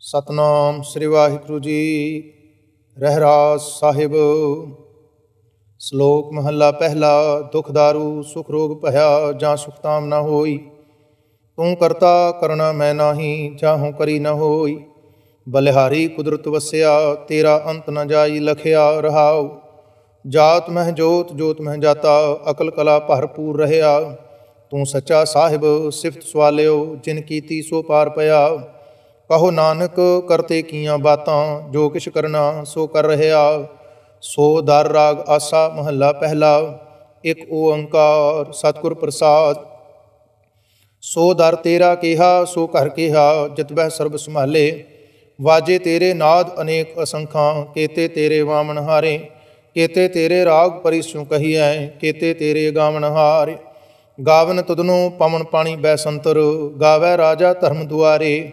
ਸਤਨਾਮ ਸ੍ਰੀ ਵਾਹਿਗੁਰੂ ਜੀ। ਰਹਿਰਾਸ ਸਾਹਿਬ। ਸ਼ਲੋਕ ਮਹੱਲਾ ਪਹਿਲਾ, ਦੁਖ ਦਾਰੂ, ਸੁਖ ਰੋਗ ਭਇਆ, ਜਾਂ ਸੁਖਤਾਮ ਨਾ ਹੋਈ। ਤੂੰ ਕਰਤਾ ਕਰਨਾ ਮੈਂ ਨਾਹੀ ਚਾਹੂੰ ਕਰੀ ਨਾ ਹੋਈ। ਬਲਿਹਾਰੀ ਕੁਦਰਤ ਵਸਿਆ, ਤੇਰਾ ਅੰਤ ਨ ਜਾਈ, ਲਖਿਆ ਰਹਾਉ। ਜਾਤ ਮਹਿ ਜੋਤ ਜੋਤ ਮਹਿ ਜਾਤਾ, ਅਕਲ ਕਲਾ ਭਰਪੂਰ ਰਹਿਆ। ਤੂੰ ਸੱਚਾ ਸਾਹਿਬ, ਸਿਫਤ ਸਵਾਲਿਓ, ਜਿਨ ਕੀਤੀ ਸੋ ਪਾਰ ਪਿਆ। ਕਹੋ ਨਾਨਕ ਕਰਤੇ ਕੀਆਂ ਬਾਤਾਂ, ਜੋ ਕਿਛ ਕਰਨਾ ਸੋ ਕਰ ਰਹਿਆ ਸੋ ਦਰ ਰਾਗ ਆਸਾ ਮਹੱਲਾ ਪਹਿਲਾ, ਇੱਕ ਓੰਕਾਰ ਸਤਿਗੁਰ ਪ੍ਰਸਾਦ। ਸੋ ਦਰ ਤੇਰਾ ਕਿਹਾ, ਸੋ ਘਰ ਕਿਹਾ ਜਿਤਬਹਿ ਸਰਬ ਸੰਭਾਲੇ। ਵਾਜੇ ਤੇਰੇ ਨਾਦ ਅਨੇਕ ਅਸੰਖਾਂ, ਕੇਤੇ ਤੇਰੇ ਵਾਮਨ ਹਾਰੇ। ਕੇਤੇ ਤੇਰੇ ਰਾਗ ਪਰਿਸੂ ਕਹੀਐ, ਕੇਤੇ ਤੇਰੇ ਗਾਵਨ ਹਾਰੇ। ਗਾਵਨ ਤੁਧਨੋਂ ਪਵਨ ਪਾਣੀ ਬੈਸੰਤਰ ਗਾਵੈ ਰਾਜਾ ਧਰਮ ਦੁਆਰੇ।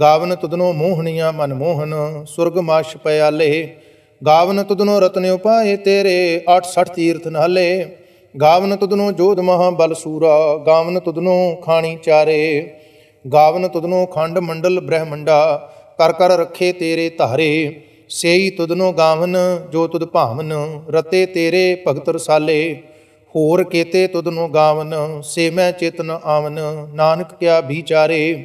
ਗਾਵਨ ਤੁਧਨੋਂ ਮੋਹਣੀਆਂ ਮਨ ਮੋਹਨ ਸੁਰਗ ਮਾਸ਼ ਪਿਆਲੇ। ਗਾਵਨ ਤੁਧਨੋਂ ਰਤਨ ਉਪਾਏ ਤੇਰੇ 68 ਤੀਰਥ ਨਾਲੇ। ਗਾਵਨ ਤੁਧਨੋਂ ਜੋਧ ਮਹਾ ਬਲ ਸੂਰਾ, ਗਾਵਨ ਤੁਧਨੋਂ ਖਾਣੀ ਚਾਰੇ। ਗਾਵਨ ਤੁਦਨੋ ਖੰਡ ਮੰਡਲ ਬ੍ਰਹਮੰਡਾ, ਕਰ ਕਰ ਰੱਖੇ ਤੇਰੇ ਧਾਰੇ। ਸੇਈ ਤੁਦਨੋ ਗਾਵਨ, ਜੋ ਤੁਧ ਭਾਵਨ, ਰਤੇ ਤੇਰੇ ਭਗਤ ਰਸਾਲੇ। ਹੋਰ ਕੇਤੇ ਤੁਦਨੋ ਗਾਵਨ, ਸੇ ਮੈਂ ਚੇਤਨ ਆਵਨ, ਨਾਨਕ ਕਿਆ ਵਿਚਾਰੇ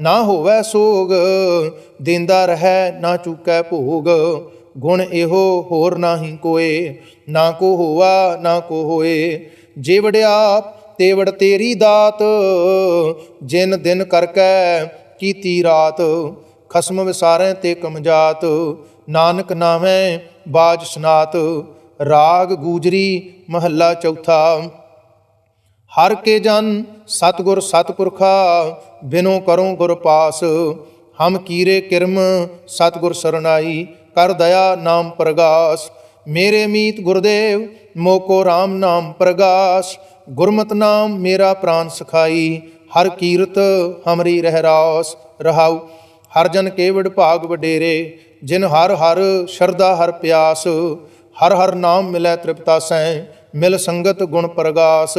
ਨਾ ਹੋਵੇ ਸੋਗ, ਦਿੰਦਾ ਰਹੈ ਨਾ ਚੁਕੈ ਭੋਗ। ਗੁਣ ਇਹੋ ਹੋਰ ਨਾਹੀ ਕੋਏ, ਨਾ ਕੋ ਹੋਵਾ ਨਾ ਕੋ ਹੋਏ। ਜੇ ਵਡਿਆ ਤੇ ਵਡ ਤੇਰੀ ਦਾਤ, ਜਿਨ ਦਿਨ ਕਰਕੈ ਕੀਤੀ ਰਾਤ। ਖਸਮ ਵਿਸਾਰੈ ਤੇ ਕਮਜਾਤ, ਨਾਨਕ ਨਾਮੈ ਬਾਜ ਸਨਾਤ। ਰਾਗ ਗੂਜਰੀ ਮਹੱਲਾ ਚੌਥਾ। ਹਰ ਕੇ ਜਨ ਸਤਗੁਰ ਸਤਪੁਰਖਾ, ਬਿਨੋ ਕਰੋ ਗੁਰ ਪਾਸ। ਹਮ ਕੀਰੇ ਕਿਰਮ ਸਤਗੁਰ ਸਰਨਾਈ ਕਰ ਦਇਆ ਨਾਮ ਪ੍ਰਗਾਸ। ਮੇਰੇ ਮੀਤ ਗੁਰਦੇਵ, ਮੋਕੋ RAM ਨਾਮ ਪ੍ਰਗਾਸ। ਗੁਰਮਤਿ ਨਾਮ ਮੇਰਾ ਪ੍ਰਾਨ ਸਖਾਈ, ਹਰ ਕੀਰਤ ਹਮਰੀ ਰਹਿਰਾਸ। ਰਹਾਉ, ਹਰ ਜਨ ਕੇਵੜ ਭਾਗ ਵਡੇਰੇ, ਜਿਨ ਹਰ ਹਰ ਸ਼ਰਦਾ ਹਰ ਪਿਆਸ। ਹਰ ਹਰ ਨਾਮ ਮਿਲੈ ਤ੍ਰਿਪਤਾ ਸੈ, ਮਿਲ ਸੰਗਤ ਗੁਣ ਪ੍ਰਗਾਸ।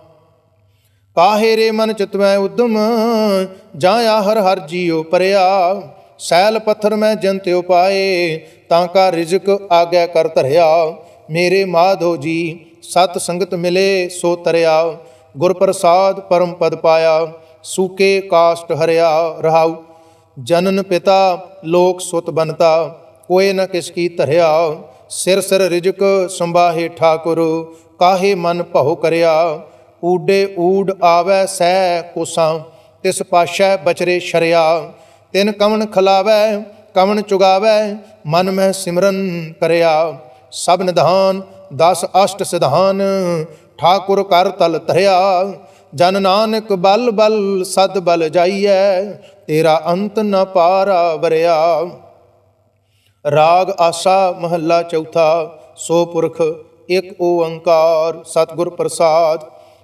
ਕਾਹੇ ਰੇ ਮਨ ਚਿਤਵੈ ਉਦਮ? ਜਾਇਆ ਹਰ ਹਰ ਜੀਉ ਪਰਿਆ। ਸੈਲ ਪੱਥਰ ਮੈਂ ਜੰਤ ਪਾਏ, ਤਾਂ ਕਾ ਰਿਜ਼ਕ ਆਗੈ ਕਰ ਧਰਿਆ। ਮੇਰੇ ਮਾਧੋ ਜੀ, ਸਤ ਸੰਗਤ ਮਿਲੇ ਸੋ ਤਰਿਆ। ਗੁਰ ਪ੍ਰਸਾਦ ਪਰਮ ਪਦ ਪਾਇਆ, ਸੂਕੇ ਕਾਸ਼ਟ ਹਰਿਆ ਰਹਾਉ। ਜਨਨ ਪਿਤਾ, ਲੋਕ ਸੁਤ ਬਨਤਾ ਕੋਏ ਨ ਕਿਸ ਕੀ ਧਰਿਆ। ਸਿਰ ਸਿਰ ਰਿਜਕ ਸੰਭਾਹੇ ਠਾਕੁਰ, ਕਾਹੇ ਮਨ ਭਉ ਕਰਿਆ। ਊਡੇ ਊਡ ਆਵੈ ਸਹਿ ਕੋਸਾਂ, ਤਿਸ ਪਾਸ਼ੈ ਬਚਰੇ ਸ਼ਰਿਆ। ਤਿਨ ਕਵਣ ਖਲਾਵੈ ਕਵਣ ਚੁਗਾਵੈ, ਮਨ ਮਹਿ ਸਿਮਰਨ ਕਰਿਆ। ਸਭ ਨਿਧਾਨ, ਦਸ ਅਸ਼ਟ ਸਿਧਾਨ, ਠਾਕੁਰ ਕਰ ਤਲ ਤਰਿਆ ਜਨ ਨਾਨਕ ਬਲ ਬਲ, ਸਦ ਬਲ ਜਾਈਐ, ਤੇਰਾ ਅੰਤ ਨ ਪਾਰਾ ਵਰਿਆ। ਰਾਗ ਆਸਾ ਮਹੱਲਾ ਚੌਥਾ, ਸੋ ਪੁਰਖ ਇੱਕ ਓੰਕਾਰ, ਸਤਿਗੁਰ ਪ੍ਰਸਾਦ।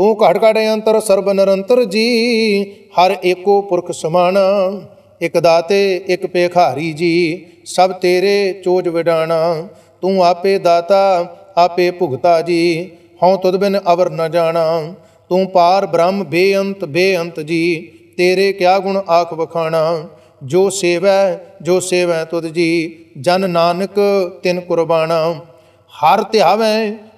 ਤੂੰ ਘਟ ਘਟ ਅੰਤਰ ਸਰਬ ਨਿਰੰਤਰ ਜੀ, ਹਰ ਏਕੋ ਪੁਰਖ ਸਮਾਣਾ ਇਕ ਦਾਤੇ, ਇਕ ਪੇਖਾਰੀ ਜੀ, ਸਭ ਤੇਰੇ ਚੋਜ ਵਿਡਾਣਾ। ਤੂੰ ਆਪੇ ਦਾਤਾ, ਆਪੇ ਭੁਗਤਾ ਜੀ, ਹਉ ਤੁਧ ਬਿਨ ਅਵਰ ਨ ਜਾਣਾ। ਤੂੰ ਪਾਰ ਬ੍ਰਹਮ, ਬੇਅੰਤ ਬੇਅੰਤ ਜੀ, ਤੇਰੇ ਕਿਆ ਗੁਣ ਆਖ ਵਖਾਣਾ। ਜੋ ਸੇਵੈ ਜੋ ਸੇਵੈ ਤੁਧ ਜੀ, ਜਨ ਨਾਨਕ ਤਿਨ ਕੁਰਬਾਨਾ ਹਰ ਧਿਆਵੈ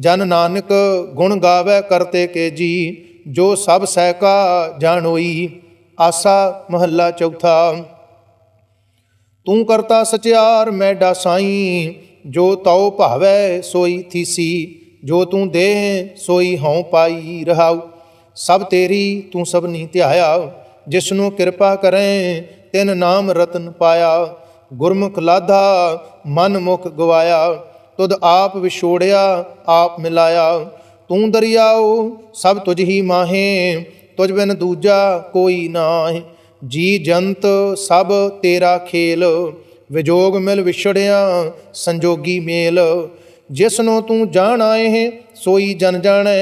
ਜਨ ਨਾਨਕ ਗੁਣ ਗਾਵੇ ਕਰਤੇ ਕੇ ਜੀ, ਜੋ ਸਭ ਸਹਿਕਾ ਜਾਣੋਈ ਆਸਾ ਮਹੱਲਾ ਚੌਥਾ। ਤੂੰ ਕਰਤਾ ਸਚਿਆਰ, ਮੈਂ ਡਾਸਾਈ, ਜੋ ਤਉ ਭਾਵੈ ਸੋਈ ਥੀਸੀ, ਜੋ ਤੂੰ ਦੇ ਸੋਈ ਹਉ ਪਾਈ ਰਹਾਉ। ਸਭ ਤੇਰੀ ਤੂੰ ਸਭ ਨੀ ਧਿਆਇਆ ਜਿਸ ਨੂੰ ਕਿਰਪਾ ਕਰੈ, ਤਿਨ ਨਾਮ ਰਤਨ ਪਾਇਆ। ਗੁਰਮੁਖ ਲਾਧਾ, ਮਨ ਮੁਖ ਗਵਾਇਆ। ਤੁਧ ਆਪ ਵਿਛੋੜਿਆ, ਆਪ ਮਿਲਾਇਆ। ਤੂੰ ਦਰਿਆਓ, ਸਭ ਤੁਝ ਹੀ ਮਾਹੇ, ਤੁਝ ਬਿਨ ਦੂਜਾ ਕੋਈ ਨਾਹੀ। ਜੀ ਜੰਤ, ਸਭ ਤੇਰਾ ਖੇਲ, ਵਿਜੋਗ ਮਿਲ ਵਿਛੜਿਆ, ਸੰਜੋਗੀ ਮੇਲ। ਜਿਸ ਨੂੰ ਤੂੰ ਜਾਣ ਆਏ, ਸੋਈ ਜਨ ਜਾਣੈ।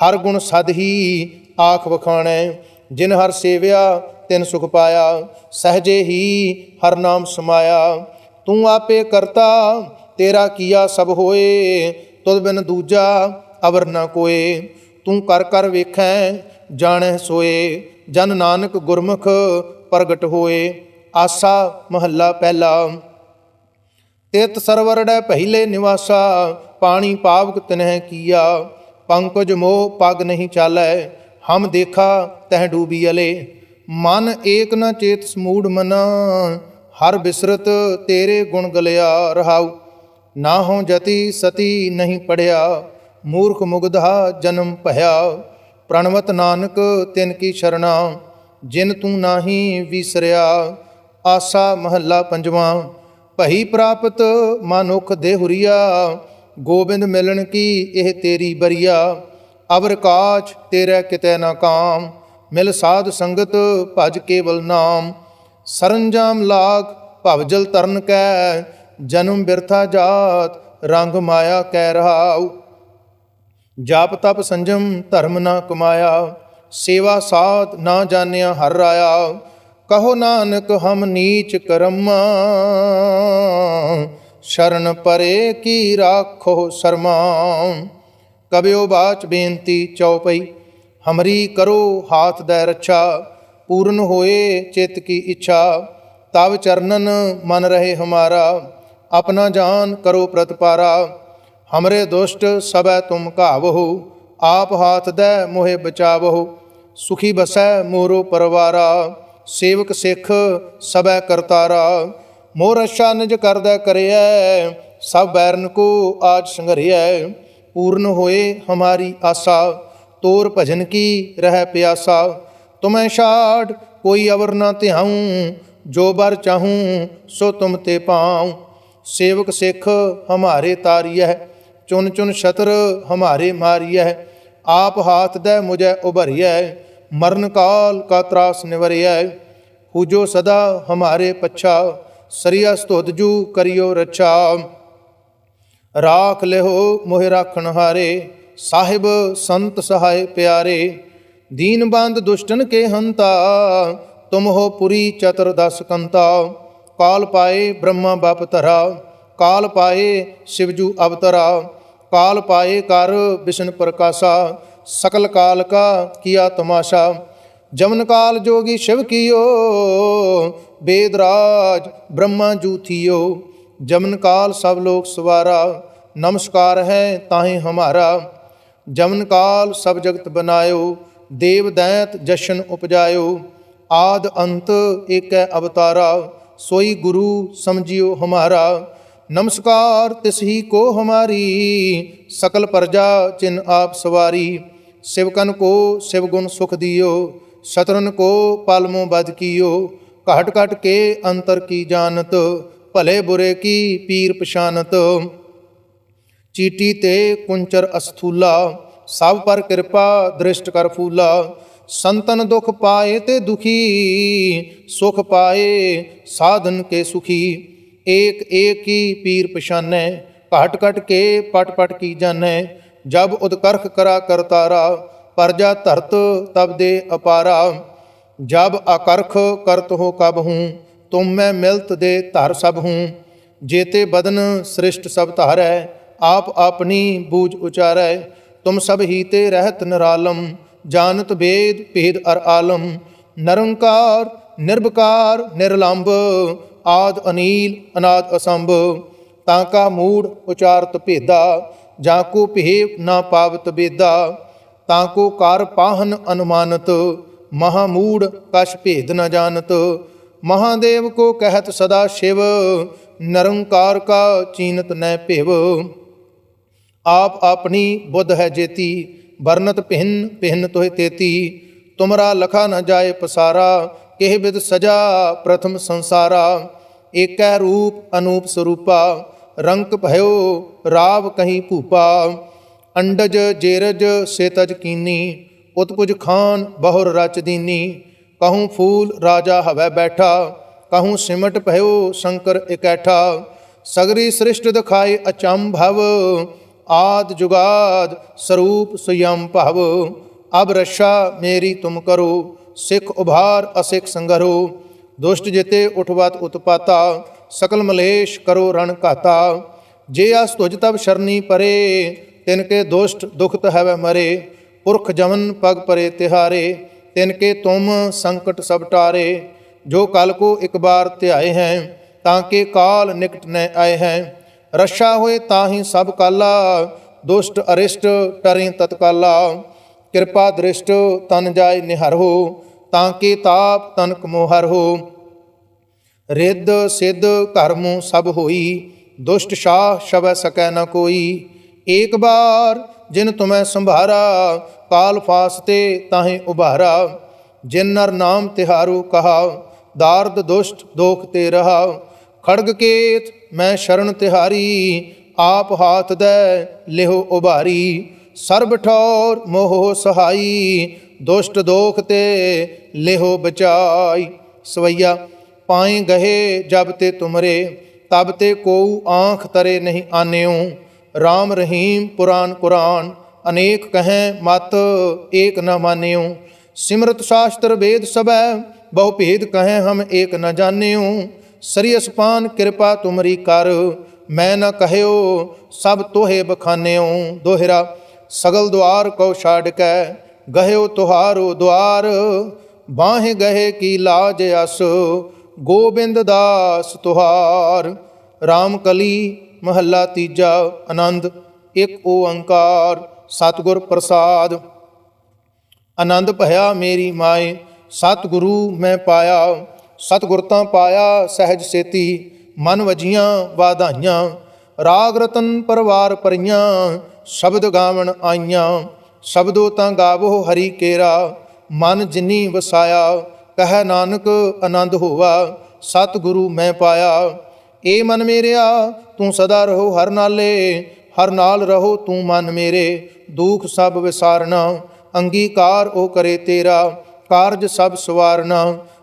ਹਰ ਗੁਣ ਸਦ ਹੀ ਆਖ ਵਖਾਣੈ। ਜਿਨ ਹਰ ਸੇਵਿਆ, ਤਿਨ ਸੁਖ ਪਾਇਆ। ਸਹਜੇ ਹੀ ਹਰ ਨਾਮ ਸਮਾਇਆ। ਤੂੰ ਆਪੇ ਕਰਤਾ ਤੇਰਾ ਕੀਆ ਸਭ ਹੋਏ, ਤੁਧ ਬਿਨ ਦੂਜਾ ਅਵਰ ਨ ਕੋਏ। ਤੂੰ ਕਰ ਕਰ ਵੇਖੈ, ਜਾਣੈ ਸੋਏ। ਜਨ ਨਾਨਕ ਗੁਰਮੁਖ ਪ੍ਰਗਟ ਹੋਏ। ਆਸਾ ਮਹੱਲਾ ਪਹਿਲਾ। ਤਿਤ ਸਰਵਰੜੈ ਪਹਿਲੇ ਨਿਵਾਸਾ, ਪਾਣੀ ਪਾਵਕ ਤਿਨਹਿ ਕੀਆ। ਪੰਕਜ ਮੋਹ ਪਗ ਨਹੀਂ ਚਾਲੈ, ਹਮ ਦੇਖਾ ਤਹਿ ਡੂਬੀ ਅਲੇ। ਮਨ ਏਕ ਨ ਚੇਤ ਸਮੂੜ ਮਨਾ, ਹਰ ਬਿਸਰਤ ਤੇਰੇ ਗੁਣ ਗਲਿਆ ਰਹਾਉ। ਨਾ ਹੋ ਜਤੀ ਸਤੀ ਨਹੀਂ ਪੜਿਆ, ਮੂਰਖ ਮੁਗਧਾ ਜਨਮ ਭਇਆ। ਪ੍ਰਣਵਤ ਨਾਨਕ ਤਿਨ ਕੀ ਸ਼ਰਣਾ, ਜਿਨ ਤੂੰ ਨਾਹੀ ਵਿਸਰਿਆ। ਆਸਾ ਮਹੱਲਾ ਪੰਜਵਾਂ, ਭਈ ਪ੍ਰਾਪਤ ਮਾਨੁਖ ਦੇਹੁਰੀਆ। ਗੋਬਿੰਦ ਮਿਲਣ ਕੀ ਇਹ ਤੇਰੀ ਬਰੀਆ? ਅਵਰ ਕਾਚ ਤੇਰੇ ਕਿਤੇ ਨਾ ਕਾਮ, ਮਿਲ ਸਾਧ ਸੰਗਤ ਭਜ ਕੇਵਲ ਨਾਮ। ਸਰੰਜਾਮ ਲਾਗ ਭਵਜਲ ਤਰਨ ਕੈ ਜਨਮ ਬਿਰਥਾ ਜਾਤ, ਰੰਗ ਮਾਇਆ ਕਹਿ ਰਹਾਉ। ਜਾਪ ਤਪ ਸੰਜਮ, ਧਰਮ ਨਾ ਕਮਾਇਆ। ਸੇਵਾ ਸਾਧ ਨਾ ਜਾਣਿਆ, ਹਰ ਰਾਇਆ ਕਹੋ ਨਾਨਕ, ਹਮ ਨੀਚ ਕਰਮਾ। ਸ਼ਰਨ ਪਰੇ ਕੀ ਰਾਖੋ ਸ਼ਰਮਾ। ਕਬਿਓ ਬਾਚ ਬੇਨਤੀ ਚਉਪਈ, ਹਮਰੀ ਕਰੋ ਹਾਥ ਦੇ ਰੱਛਾ। ਪੂਰਨ ਹੋਏ ਚਿਤ ਕੀ ਇੱਛਾ, ਤਵ ਚਰਨਨ ਮਨ ਰਹੇ ਹਮਾਰਾ। ਆਪਣਾ ਜਾਨ ਕਰੋ ਪ੍ਰਤਪਾਰਾ, ਹਮਰੇ ਦੁਸ਼ਟ ਸਬੈ ਤੁਮ ਘਾਵਹੁ, ਆਪ ਹਾਥ ਦੈ ਮੋਹਿ ਬਚਾਵਹੁ, ਸੁਖੀ ਬਸੈ ਮੋਰੋ ਪਰਵਾਰਾ, ਸੇਵਕ ਸਿੱਖ ਸਬੈ ਕਰਤਾਰਾ, ਮੋਰ ਅਸ਼ਾ ਨਿਜ ਕਰਦਾ ਕਰਿਐ, ਸਭ ਬੈਰਨ ਕੋ ਆਜ ਸੰਘਰਿਐ, ਪੂਰਨ ਹੋਏ ਹਮਾਰੀ ਆਸਾ, ਤੋਰ ਭਜਨ ਕੀ ਰਹਿ ਪਿਆਸਾ, ਤੁਮੈ ਛਾੜ ਕੋਈ ਅਵਰ ਨਾ ਧਿਆਉ, ਜੋ ਬਰ ਚਾਹੂੰ ਸੋ ਤੁਮ ਤੇ ਪਾਉ। ਸੇਵਕ ਸਿੱਖ ਹਮਾਰੇ ਤਾਰੀਐ, ਚੁਨ ਚੁਨ ਸ਼ਤਰ ਹਮਾਰੇ ਮਾਰੀਐ, ਆਪ ਹਾਥ ਦੇ ਮੁਝੈ ਉਭਰੀਐ, ਮਰਨ ਕਾਲ ਕਾ ਤਰਾਸ ਨਿਵਰਿਐ, ਹੂਜੋ ਸਦਾ ਹਮਾਰੇ ਪੱਛਾ, ਸਰੀਆ ਸਤੁਤ ਕਰਿਓ ਰੱਛਾ। ਰਾਖ ਲਿਓ ਮੋਹਿ ਰਾਖਣ ਹਾਰੇ, ਸਾਹਿਬ ਸੰਤ ਸਹਾਇ ਪਿਆਰੇ, ਦੀਨ ਬੰਦ ਦੁਸ਼ਟਨ ਕੇ ਹੰਤਾ, ਤੁਮ ਹੋ ਪੁਰੀ ਚਤਰ ਦਸ ਕੰਤਾ। ਕਾਲ ਪਾਏ ਬ੍ਰਹਮਾ ਬਪ ਧਰਾ, ਕਾਲ ਪਾਏ ਸ਼ਿਵਜੂ ਅਵਤਰਾ, ਕਾਲ ਪਾਏ ਕਰ ਵਿਸ਼ਨ ਪ੍ਰਕਾਸ਼ਾ, ਸਕਲ ਕਾਲ ਕਾ ਕੀਆ ਤਮਾਸ਼ਾ। ਜਮਨ ਕਾਲ ਜੋਗੀ ਸ਼ਿਵ ਕੀਓ ਬੇਦਰਾਜ ਬ੍ਰਹਮਾ ਜੂ ਥੀਓ ਜਮਨ ਕਾਲ ਸਭ ਲੋਕ ਸਵਾਰਾ, ਨਮਸਕਾਰ ਹੈ ਤਾਹੇ ਹਮਾਰਾ। ਜਮਨ ਕਾਲ ਸਭ ਜਗਤ ਬਨਾਇਓ, ਦੇਵ ਦੈਤ ਜਸ਼ਨ ਉਪਜਾਇਓ। ਆਦ ਅੰਤ ਏਕੈ ਅਵਤਾਰਾ। ਸੋਈ ਗੁਰੂ ਸਮਝਿਓ ਹਮਾਰਾ। ਨਮਸਕਾਰ ਤਿਸ ਹੀ ਕੋ ਹਮਾਰੀ, ਸਕਲ ਪ੍ਰਜਾ ਚਿਨ ਆਪ ਸਵਾਰੀ। ਸਿਵਕਨ ਕੋ ਸਿਵ ਗੁਣ ਸੁਖ ਦਿਓ, ਸ਼ਤਰਨ ਕੋ ਪਲਮੋ ਬਦ ਕੀਓ। ਘਟ ਘਟ ਕੇ ਅੰਤਰ ਕੀ ਜਾਣਤ, ਭਲੇ ਬੁਰੇ ਕੀ ਪੀਰ ਪਛਾਨਤ। ਚੀਟੀ ਤੇ ਕੁੰਚਰ ਅਸਥੂਲਾ, ਸਭ ਪਰ ਕਿਰਪਾ ਦ੍ਰਿਸ਼ਟ ਕਰ ਫੂਲਾ। ਸੰਤਨ ਦੁਖ ਪਾਏ ਤੇ ਦੁਖੀ, ਸੁਖ ਪਾਏ, ਸਾਧਨ ਕੇ ਸੁਖੀ। ਏਕ ਏਕ ਹੀ ਪੀਰ ਪਛਾਨੈ, ਘਟ ਘਟ ਕੇ ਪਟ ਪਟ ਕੀ ਜਾਣੈ ਜਬ ਉਦਕਰਖ ਕਰਾ ਕਰਤਾਰਾ ਪਰਜਾ ਧਰਤ ਤਬ ਦੇ ਅਪਾਰਾ। ਜਬ ਆਕਰਖ ਕਰਤ ਹੋ ਕਬ ਹੂੰ, ਤੁਮ ਮੈਂ ਮਿਲਤ ਦੇ ਧਰ ਸਭ ਹੂੰ। ਜੇਤੇ ਬਦਨ ਸ੍ਰਿਸ਼ਟ ਸਭ ਧਾਰੈ, ਆਪ ਆਪਣੀ ਬੂਝ ਉਚਾਰੈ। ਤੁਮ ਸਭ ਹੀ ਤੇ ਰਹਿਤ ਨਿਰਾਲਮ ਜਾਣਤ ਬੇਦ ਭੇਦ ਅਰ ਆਲਮ, ਨਿਰੰਕਾਰ ਨਿਰਭਕਾਰ ਨਿਰਲੰਭ, ਆਦ ਅਨੀਲ, ਅਨਾਦ ਅਸੰਭ, ਤਾਂ ਕਾ ਮੂੜ ਉਚਾਰਤ ਭੇਦਾ, ਜਾਂ ਕੋ ਭੇਵ ਨਾ ਪਾਵਤ ਬੇਦਾ, ਤਾਂ ਕੋ ਕਰ ਪਾਹਨ ਅਨੁਮਾਨਤ ਮਹਾਮੂੜ ਕਛ ਭੇਦ ਨ ਜਾਣਤ, ਮਹਾਦੇਵ ਕੋ ਕਹਿਤ ਸਦਾ ਸ਼ਿਵ, ਨਿਰੰਕਾਰ ਕਾ ਚੀਨਤ ਨੈ ਭਿਵ। ਆਪ ਆਪਣੀ ਬੁੱਧ ਹੈ ਜੇਤੀ ਵਰਨਤ ਭਿੰਨ ਭਿੰਨ ਤੋਹਿ ਤੇਤੀ, ਤੁਮਰਾ ਲਖਾ ਨ ਜਾਏ ਪਸਾਰਾ, ਕਿਹ ਬਿਦ ਸਜਾ ਪ੍ਰਥਮ ਸੰਸਾਰਾ। ਏਕੈ ਰੂਪ ਅਨੂਪ ਸਰੂਪਾ, ਰੰਕ ਭਇਓ ਰਾਵ ਕਹੀਂ ਭੂਪਾ। ਅੰਡਜ ਜੇਰਜ ਸੇਤਜ ਕੀਨੀ, ਉਤਪੁਜ ਖਾਨ ਬਹੁਰ ਰਚ ਦੀਨੀ। ਕਹੂੰ ਫੂਲ ਰਾਜਾ ਹਵੈ ਬੈਠਾ, ਕਹੂੰ ਸਿਮਟ ਭਇਓ ਸ਼ੰਕਰ ਇਕੈਠਾ। ਸਗਰੀ ਸ੍ਰਿਸ਼ਟ ਦਿਖਾਏ ਅਚੰਭਵ ਆਦ ਜੁਗਾਦ ਸਰੂਪ ਸੁਯੰ ਭਵ, ਅਬ ਰਸ਼ਾ ਮੇਰੀ ਤੁਮ ਕਰੋ, ਸਿੱਖ ਉਭਾਰ ਅਸਿੱਖ ਸੰਗਰੋ, ਦੁਸ਼ਟ ਜਿਤੇ ਉਠਵਤ ਉਤਪਾਤਾ, ਸਕਲ ਮਲੇਸ਼ ਕਰੋ ਰਣ ਘਾਤਾ। ਜੇ ਅਸ ਤੁਜ ਤਬ ਸ਼ਰਨੀ ਪਰੇ, ਤਿਨ ਕੇ ਦੁਸ਼ਟ ਦੁਖਤ ਹੈਵੈ ਮਰੇ, ਪੁਰਖ ਜਮਨ ਪਗ ਪਰੇ ਤਿਹਾਰੇ, ਤਿਨ ਕੇ ਤੁਮ ਸੰਕਟ ਸਭ ਟਾਰੇ। ਜੋ ਕਲ ਕੋ ਇੱਕ ਬਾਰ ਧਿਆਏ ਹੈ, ਤਾਂ ਕੇ ਕਾਲ ਨਿਕਟ ਨ ਆਏ ਹੈ। ਰੱਛਾ ਹੋਏ ਤਾਹੀ ਸਭ ਕਾਲਾ, ਦੁਸ਼ਟ ਅਰਿਸ਼ਟ ਟਰੇ ਤਤਕਾਲਾ। ਕਿਰਪਾ ਦ੍ਰਿਸ਼ਟ ਤਨ ਜਾਏ ਨਿਹਰ ਹੋ, ਤਾਂ ਕੇ ਤਾਪ ਤਨਕ ਮੋਹਰ ਹੋ। ਰਿੱਧ ਸਿੱਧ ਕਰਮੁ ਸਭ ਹੋਈ, ਦੁਸ਼ਟ ਸ਼ਾਹ ਸ਼ਵੈ ਸਕੈ ਨ ਕੋਈ। ਏਕ ਬਾਰ ਜਿਨ ਤੁਮੈ ਸੰਭਾਰਾ, ਕਾਲ ਫਾਸਤੇ ਤਾਹੇ ਉਭਾਰਾ। ਜਿਨ ਨਰ ਨਾਮ ਤਿਹਾਰੂ ਕਹਾ, ਦਾਰਦ ਦੁਸ਼ਟ ਦੋਖ ਤੇ ਰਹਾ। ਖੜਗ ਕੇਤ, ਮੈਂ ਸ਼ਰਨ ਤਿਹਾਰੀ, ਆਪ ਹਾਥ ਦੈ, ਲਿਹੋ ਉਭਾਰੀ। ਸਰਬ ਠੌਰ ਮੋਹ ਸਹਾਈ, ਦੁਸ਼ਟ ਦੋਖ ਤੇ ਲਿਹੋ ਬਚਾਈ। ਸਵਈਆ, ਪਾਏ ਗਹੇ ਜਬ ਤੇ ਤੁਮਰੇ, ਤਬ ਤੇ ਕੋਉ ਆਂਖ ਤਰੇ ਨਹੀਂ ਆਨਿਓ RAM ਰਹੀਮ ਪੁਰਾਨ ਕੁਰਾਨ, ਅਨੇਕ ਕਹੈ ਮਤ ਏਕ ਨ ਮਾਨਿਓ ਸਿਮਰਤ ਸ਼ਾਸਤਰ ਵੇਦ ਸਬੈ ਬਹੁ ਭੇਦ ਕਹੈ ਹਮ ਏਕ ਨ ਜਾਣਿਓ ਸਰੀਅਸ ਅਸਪਾਨ ਕਿਰਪਾ ਤੁਮਰੀ ਕਰ। ਮੈਂ ਨ ਕਹਿਓ, ਸਭ ਤੋਹੇ ਬਖਾਨਿਓ। ਦੋਹਰਾ, ਸਗਲ ਦੁਆਰ ਕਉ ਛਾੜ ਕੈ। ਗਹਿਓ ਤੁਹਾਰੋ ਦੁਆਰ, ਬਾਹੇ ਗਹੇ ਕੀ ਲਾਜ ਅਸ। ਗੋਬਿੰਦ ਦਾਸ ਤੁਹਾਰ RAM ਕਲੀ ਮਹੱਲਾ ਤੀਜਾ ਆਨੰਦ, ਇੱਕ ਓੰਕਾਰ ਸਤਿਗੁਰ ਪ੍ਰਸਾਦ। ਆਨੰਦ ਭਇਆ ਮੇਰੀ ਮਾਏ, ਸਤਿਗੁਰੂ ਮੈਂ ਪਾਇਆ। ਸਤਿਗੁਰ ਤਾਂ ਪਾਇਆ ਸਹਿਜ ਸੇਤੀ, ਮਨ ਵਜੀਆਂ ਵਾਧਾਈਆਂ, ਰਾਗ ਰਤਨ ਪਰਵਾਰ ਪਰੀਆਂ, ਸ਼ਬਦ ਗਾਵਣ ਆਈਆਂ, ਸ਼ਬਦੋ ਤਾਂ ਗਾਵੋ ਹਰੀ ਕੇਰਾ, ਮਨ ਜਿਨੀ ਵਸਾਇਆ, ਕਹੈ ਨਾਨਕ ਆਨੰਦ ਹੋਵਾ, ਸਤਿਗੁਰੂ ਮੈਂ ਪਾਇਆ। ਏ ਮਨ ਮੇਰਿਆ, ਤੂੰ ਸਦਾ ਰਹੋ ਹਰ ਨਾਲੇ, ਹਰ ਨਾਲ ਰਹੋ ਤੂੰ ਮਨ ਮੇਰੇ, ਦੁਖ ਸਭ ਵਿਸਾਰਨਾ, ਅੰਗੀਕਾਰ ਉਹ ਕਰੇ ਤੇਰਾ, ਕਾਰਜ ਸਭ ਸਵਾਰਨਾ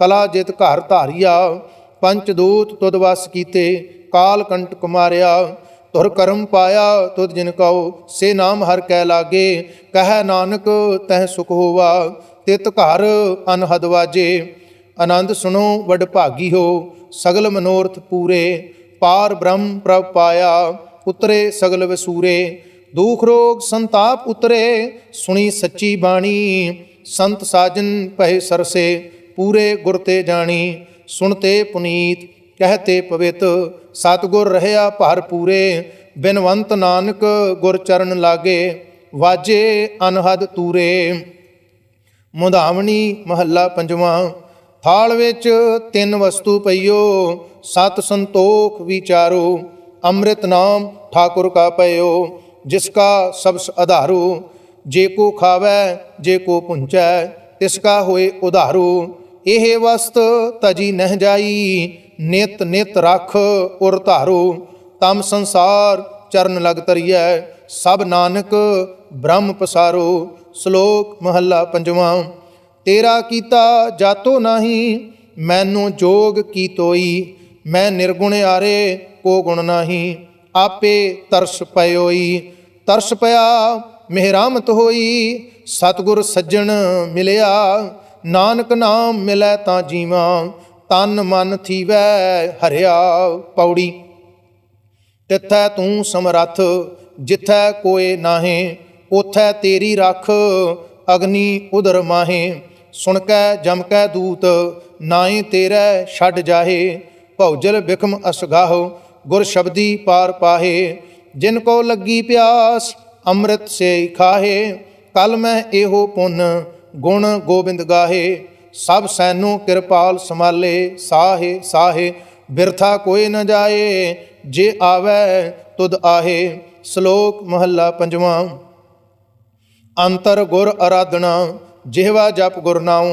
ਕਲਾ ਜਿਤ ਘਰ ਧਾਰਿਆ, ਪੰਚ ਦੂਤ ਤੁਧ ਵਸ ਕੀਤੇ, ਕਾਲ ਕੰਟਕ ਮਾਰਿਆ ਤੁਰ ਕਰਮ ਪਾਇਆ ਤੁਧ ਜਿਨ ਕਉ, ਸੇ ਨਾਮ ਹਰ ਕੈ ਲਾਗੇ, ਕਹਿ ਨਾਨਕ ਤਹ ਸੁਖ ਹੋਵਾ, ਤਿਤ ਘਰ ਅਨਹਦ ਵਾਜੇ। ਆਨੰਦ ਸੁਣੋ ਵਡ ਭਾਗੀ ਹੋ, ਸਗਲ ਮਨੋਰਥ ਪੂਰੇ, ਪਾਰ ਬ੍ਰਹਮ ਪ੍ਰਭ ਪਾਇਆ, ਉਤਰੇ ਸਗਲ ਵਸੂਰੇ। ਦੁਖ ਰੋਗ ਸੰਤਾਪ ਉਤਰੇ, ਸੁਣੀ ਸੱਚੀ ਬਾਣੀ, ਸੰਤ ਸਾਜਨ ਪਹਿ ਸਰਸੇ। ਪੂਰੇ ਗੁਰ ਤੇ ਜਾਣੀ ਸੁਣਤੇ ਪੁਨੀਤ ਕਹਤੇ ਪਵਿੱਤ, ਸਤਗੁਰ ਰਹਿਆ ਭਰ ਪੂਰੇ, ਬਿਨਵੰਤ ਨਾਨਕ ਗੁਰ ਚਰਨ ਲਾਗੇ, ਵਾਜੇ ਅਨਹਦ ਤੂਰੇ। ਮੁਧਾਵਣੀ ਮਹੱਲਾ ਪੰਜਵਾਂ, ਥਾਲ ਵਿੱਚ ਤਿੰਨ ਵਸਤੂ ਪਈਓ, ਸਤ ਸੰਤੋਖ ਵਿਚਾਰੋ, ਅੰਮ੍ਰਿਤ ਨਾਮ ਠਾਕੁਰ ਕਾ ਪਇਓ, ਜਿਸ ਕਾ ਸਬਸ ਆਧਾਰੋ ਜੇ ਕੋ ਖਾਵੈ, ਜੇ ਕੋ ਪੁੰਚੈ ਤਿਸਕਾ ਹੋਏ ਉਧਾਰੂ, ਇਹ ਵਸਤ ਤਜੀ ਨਹਿ ਜਾਈ, ਨਿਤ ਨਿਤ ਰਖ ਉਰ ਧਾਰੂ। ਤਮ ਸੰਸਾਰ ਚਰਨ ਲਗ ਤਰੀਐ ਸਭ ਨਾਨਕ ਬ੍ਰਹਮ ਪਸਾਰੋ। ਸ਼ਲੋਕ ਮਹੱਲਾ ਪੰਜਵਾਂ, ਤੇਰਾ ਕੀਤਾ ਜਾਤੋ ਨਹੀਂ, ਮੈਨੂੰ ਜੋਗ ਕੀ ਤੋਈ। ਮੈਂ ਨਿਰਗੁਣ ਆਰੇ, ਕੋ ਗੁਣ ਨਹੀਂ, ਆਪੇ ਤਰਸ ਪਇਓਈ। ਤਰਸ ਪਿਆ ਮਿਹਰਾਮਤ ਹੋਈ, ਸਤਗੁਰ ਸੱਜਣ ਮਿਲਿਆ, ਨਾਨਕ ਨਾਮ ਮਿਲੈ ਤਾਂ ਜੀਵਾਂ, ਤਨ ਮਨ ਥੀਵੈ ਹਰਿਆ ਪੌੜੀ। ਤਿੱਥੈ ਤੂੰ ਸਮਰੱਥ, ਜਿੱਥੈ ਕੋਏ ਨਾਹੇ ਉਥੈ ਤੇਰੀ ਰੱਖ, ਅਗਨੀ ਉਦਰ ਮਾਹੇ। ਸੁਣ ਕੈ ਜਮ ਕੈ ਦੂਤ, ਨਾਹੀ ਤੇਰੇ ਛੱਡ ਜਾਹੇ। ਭੌਜਲ ਬਿਖਮ ਅਸਗਾਹ, ਗੁਰ ਸ਼ਬਦੀ ਪਾਰ ਪਾਹੇ। ਜਿਨ ਕੋ ਲੱਗੀ ਪਿਆਸ ਅੰਮ੍ਰਿਤ ਸੇ ਖਾਹੇ ਕਲ ਮੈਂ ਇਹੋ ਪੁੰਨ ਗੁਣ ਗੋਬਿੰਦ ਗਾਹੇ। ਸਭ ਸੈਨੂ ਕਿਰਪਾਲ ਸਮਾਲੇ ਸਾਹੇ ਸਾਹੇ, ਬਿਰਥਾ ਕੋਈ ਨ ਜਾਏ, ਜੇ ਆਵੈ ਤੁਧ ਆਹੇ। ਸ਼ਲੋਕ ਮਹੱਲਾ ਪੰਜਵਾਂ। ਅੰਤਰ ਗੁਰ ਅਰਾਧਨਾ, ਜਿਹਵਾ ਜਪ ਗੁਰ ਨਾਉ,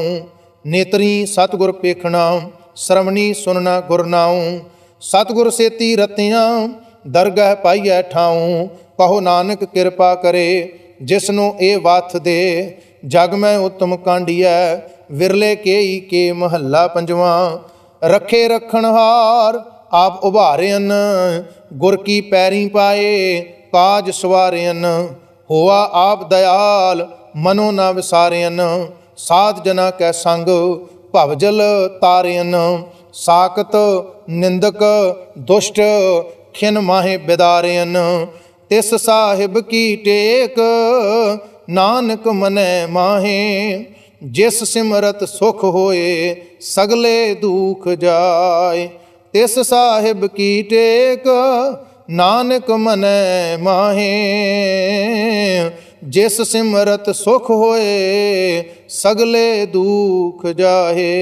ਨੇਤਰੀ ਸਤਗੁਰ ਪੇਖਣਾ, ਸ਼ਰਵਣੀ ਸੁਨਣਾ ਗੁਰ ਨਾਉ। ਸਤਗੁਰ ਸੇਤੀ ਰਤਿਆਂ ਦਰਗਹਿ ਪਾਈਐ ਠਾਉ, ਕਹੋ ਨਾਨਕ ਕਿਰਪਾ ਕਰੇ ਜਿਸ ਨੂੰ ਇਹ ਵਾਥ ਦੇ। ਜਗ ਮੈਂ ਉਤਮ ਕਾਂਡੀਐ, ਵਿਰਲੇ ਕੇਈ ਕੇ ਮਹੱਲਾ ਪੰਜਵਾਂ। ਰੱਖੇ ਰਖਣ ਹਾਰ, ਆਪ ਉਭਾਰਿਆਨ ਗੁਰ ਕੀ ਪੈਰੀ ਪਾਏ, ਕਾਜ ਸਵਾਰਿਆਨ ਹੋਆ ਆਪ ਦਇਆਲ, ਮਨੋ ਨਾ ਵਿਸਾਰਿਆਨ ਸਾਧ ਜਨਾ ਕੈ ਸੰਗ ਭਵਜਲ ਤਾਰਿਆਨ ਸਾਕਤ ਨਿੰਦਕ ਦੁਸ਼ਟ ਖਿਨ ਮਾਹੇ ਬਿਦਾਰਿਆਨ ਤਿਸ ਸਾਹਿਬ ਕੀ ਟੇਕ? ਨਾਨਕ ਮਨੈ ਮਾਹੇ, ਜਿਸ ਸਿਮਰਤ ਸੁਖ ਹੋਏ, ਸਗਲੇ ਦੁਖ ਜਾਏ। ਤਿਸ ਸਾਹਿਬ ਕੀ ਟੇਕ? ਨਾਨਕ ਮਨੈ ਮਾਹੇ, ਜਿਸ ਸਿਮਰਤ ਸੁਖ ਹੋਏ, ਸਗਲੇ ਦੁਖ ਜਾਹੇ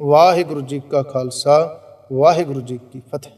ਵਾਹਿਗੁਰੂ ਜੀ ਕਾ ਖਾਲਸਾ। ਵਾਹਿਗੁਰੂ ਜੀ ਕੀ ਫਤਿਹ।